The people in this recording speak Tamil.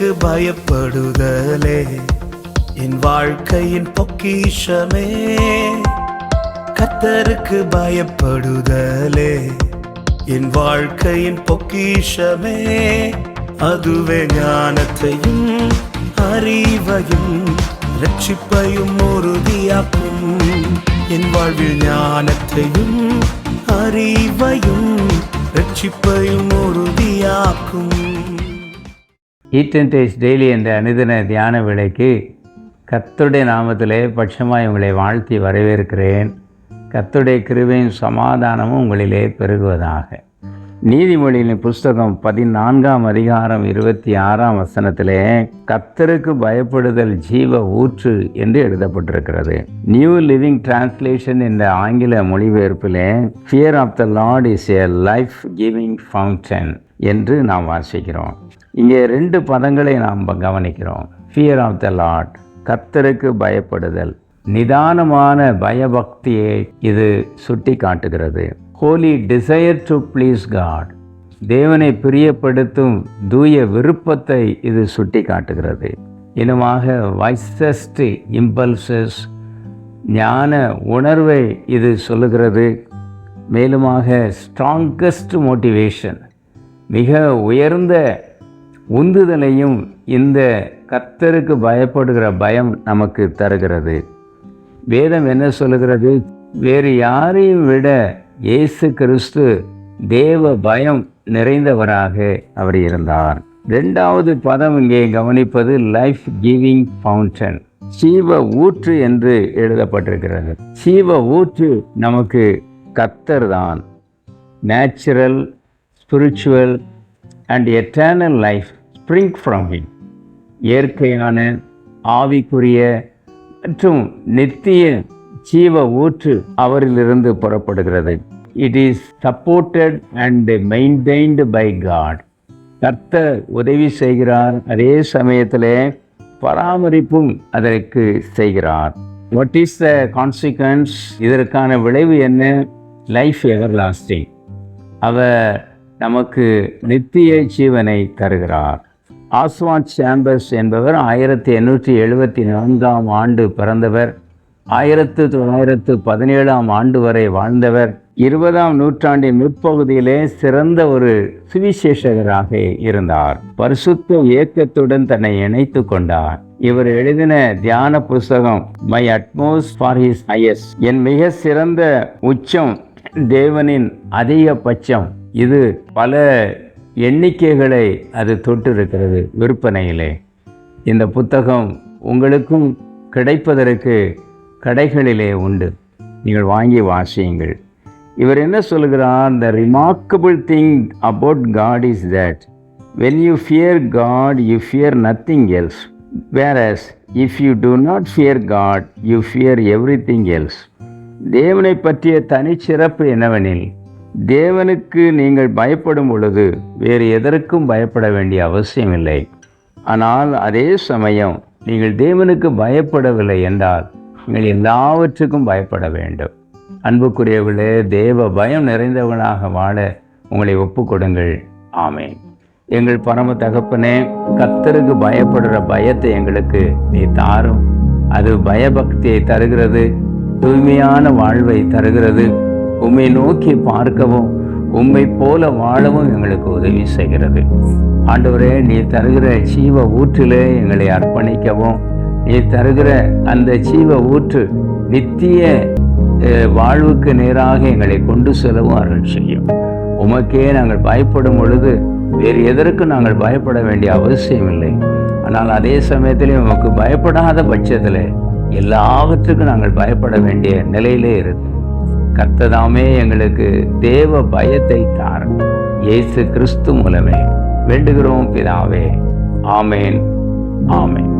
உனக்கு பயப்படுதலே. என் வாழ்க்கையின் பொக்கிஷமே. கத்தருக்கு பயப்படுதலே. என் வாழ்க்கையின் பொக்கிஷமே. அதுவே ஞானத்தையும் அறிவையும் ரட்சிப்பையும் உறுதியாக்கும். என் வாழ்வில் ஞானத்தையும் அறிவையும் ரட்சிப்பையும் உறுதியாக்கும். ஈட் அண்ட் டேஸ்ட் டெய்லி என்ற அனுதின தியான விலைக்கு கத்துடைய நாமத்திலே பட்சமாய் உங்களை வாழ்த்தி வரவேற்கிறேன். கத்துடைய கிருபையும் சமாதானமும் உங்களிலே பெருகுவதாக. நீதிமொழியின் புஸ்தகம் பதினான்காம் அதிகாரம் இருபத்தி ஆறாம் வசனத்திலே கத்தருக்கு பயப்படுதல் ஜீவ ஊற்று என்று எழுதப்பட்டிருக்கிறது. நியூ லிவிங் டிரான்ஸ்லேஷன் என்ற ஆங்கில மொழிபெயர்ப்பிலே fear of the lord is a life giving fountain என்று நாம் வாசிக்கிறோம். இங்கே ரெண்டு பதங்களை நாம் கவனிக்கிறோம். ஃபியர் ஆஃப் த லார்ட் கத்தருக்கு பயப்படுதல். நிதானமான பயபக்தியை இது சுட்டி காட்டுகிறது holy desire to please God தேவனை பிரியப்படுத்தும் தூய விருப்பத்தை இது சுட்டி காட்டுகிறது இனமாக வைசஸ்ட் இம்பல்சஸ் ஞான உணர்வை இது சொல்லுகிறது. மேலுமாக ஸ்ட்ராங்கஸ்ட் மோட்டிவேஷன் மிக உயர்ந்த உந்துதலையும் இந்த கர்த்தருக்கு பயப்படுகிற பயம் நமக்கு தருகிறது. வேதம் என்ன சொல்லுகிறது? வேறு யாரையும் விட இயேசு கிறிஸ்து தேவ பயம் நிறைந்தவராக அவர் இருந்தார். ரெண்டாவது பதம் இங்கே கவனிப்பது லைஃப் கிவிங் ஃபவுண்டன் சீவ ஊற்று என்று எழுதப்பட்டிருக்கிறது. சீவ ஊற்று நமக்கு கத்தர் தான். Natural spiritual and eternal life spring from him இயற்கையான ஆவிக்குரிய மற்றும் நித்திய ஜீவ ஊற்று அவரிலிருந்து புறப்படுகிறது. It is supported and maintained by God கர்த்தர் உதவி செய்கிறார். அதே சமயத்தில் பராமரிப்பும் அதற்கு செய்கிறார். வாட் இஸ் த கான்சிக்வன்ஸ் இதற்கான விளைவு என்ன? லைஃப் எவர் லாஸ்டிங் அவர் நமக்கு நித்திய ஜீவனை தருகிறார். ஆஸ்வான் சாம்பர்ஸ் என்பவர் ஆயிரத்தி எண்ணூற்றி எழுபத்தி நான்காம் ஆண்டு பிறந்தவர். ஆயிரத்து தொள்ளாயிரத்து பதினேழாம் ஆண்டு வரை வாழ்ந்தவர். இருபதாம் நூற்றாண்டின் முற்பகுதியிலே சிறந்த ஒரு சுவிசேஷகராக இருந்தார். பரிசுத்த இயக்கத்துடன் தன்னை இணைத்து கொண்டார். இவர் எழுதின தியான புஸ்தகம் my utmost for his highest என் மிக சிறந்த உச்சம் தேவனின் அதிகபட்சம். இது பல எண்ணிக்கைகளை அது தொட்டிருக்கிறது விற்பனையிலே. இந்த புத்தகம் உங்களுக்கும் கிடைப்பதற்கு கடைகளிலே உண்டு. நீங்கள் வாங்கி வாசியுங்கள். இவர் என்ன சொல்கிறார் the remarkable thing about God is that when you fear God you fear nothing else whereas if you do not fear God you fear everything else தேவனை பற்றிய தனிச்சிறப்பு என்னவெனில் தேவனுக்கு நீங்கள் பயப்படும் பொழுது வேறு எதற்கும் பயப்பட வேண்டிய அவசியமில்லை. ஆனால் அதே சமயம் நீங்கள் தேவனுக்கு பயப்படவில்லை என்றால் நீங்கள் எல்லாவற்றுக்கும் பயப்பட வேண்டும். அன்புக்குரியவர்களே தேவ பயம் நிறைந்தவர்களாக வாழ உங்களை ஒப்புக்கொடுங்கள். ஆமேன். எங்கள் பரம தகப்பனே கத்தருக்கு பயப்படுற பயத்தை எங்களுக்கு நீ தாரும். அது பயபக்தியை தருகிறது தூய்மையான வாழ்வை தருகிறது. உம்மை நோக்கி பார்க்கவும் உம்மை போல வாழவும் எங்களுக்கு உதவி செய்கிறது. ஆண்டவரே நீ தருகிற ஜீவ ஊற்றிலே எங்களை அர்ப்பணிக்கவும் நீ தருகிற அந்த ஜீவ ஊற்று நித்திய வாழ்வுக்கு நேராக எங்களை கொண்டு செல்லவும் அருள் செய்யும். உமக்கே நாங்கள் பயப்படும் பொழுது வேறு எதற்கும் நாங்கள் பயப்பட வேண்டிய அவசியம் இல்லை ஆனால் அதே சமயத்திலே உமக்கு பயப்படாத பட்சத்தில் எல்லாவற்றுக்கும் நாங்கள் பயப்பட வேண்டிய நிலையிலே இருக்கு கர்த்ததாமே எங்களுக்கு தேவ பயத்தை தார். இயேசு கிறிஸ்து மூலமே வேண்டுகிறோம் பிதாவே. ஆமேன். ஆமேன்.